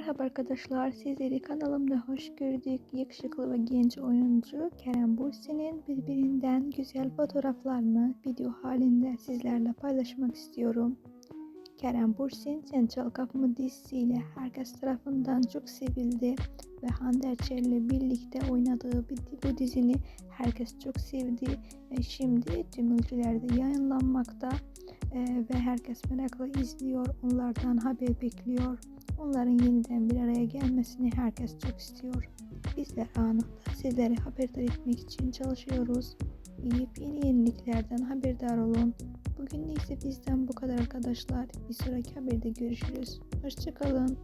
Merhaba arkadaşlar, sizleri kanalımda hoş gördük. Yakışıklı ve genç oyuncu Kerem Bürsin'in birbirinden güzel fotoğraflarını video halinde sizlerle paylaşmak istiyorum. Kerem Bürsin, Sen Çal Kapımı dizisiyle herkes tarafından çok sevildi ve Hande Erçel'le birlikte oynadığı bu dizini herkes çok sevdi. ve Şimdi tüm ülkelerde yayınlanmakta e, ve herkes merakla izliyor, onlardan haber bekliyor. Onların yeniden bir araya gelmesini herkes çok istiyor. Bizler anında sizlere haberdar etmek için çalışıyoruz. Yeni yeniliklerden haberdar olun. Bugün ise bizden bu kadar arkadaşlar. Bir sonraki haberde görüşürüz. Hoşçakalın.